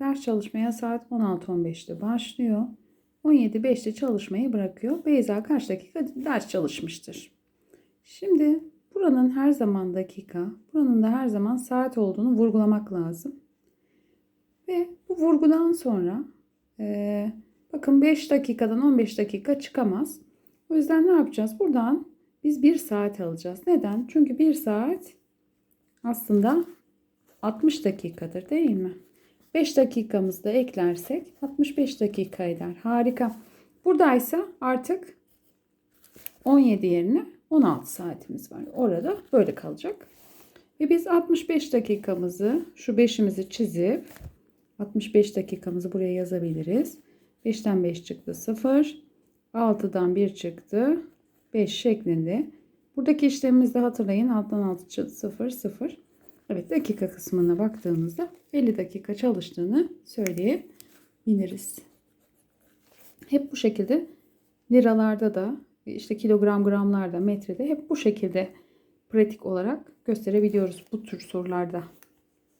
ders çalışmaya saat 16.15'te başlıyor. 17.05'te çalışmayı bırakıyor. Beyza kaç dakika ders çalışmıştır? Şimdi buranın her zaman dakika, buranın da her zaman saat olduğunu vurgulamak lazım. Ve bu vurgudan sonra eee, bakın 5 dakikadan 15 dakika çıkamaz. O yüzden ne yapacağız? Buradan biz 1 saat alacağız. Neden? Çünkü 1 saat aslında 60 dakikadır değil mi? 5 dakikamızı da eklersek 65 dakika eder. Harika. Buradaysa artık 17 yerine 16 saatimiz var. Orada böyle kalacak. Ve biz 65 dakikamızı şu 5'imizi çizip 65 dakikamızı buraya yazabiliriz. 5'ten 5 çıktı 0. 6'dan 1 çıktı 5 şeklinde. Buradaki işlemimizi hatırlayın. Alttan 6 çıktı 0 0. Evet dakika kısmına baktığımızda 50 dakika çalıştığını söyleyebiliriz. Hep bu şekilde liralarda da işte kilogram gramlarda metrede hep bu şekilde pratik olarak gösterebiliyoruz bu tür sorularda.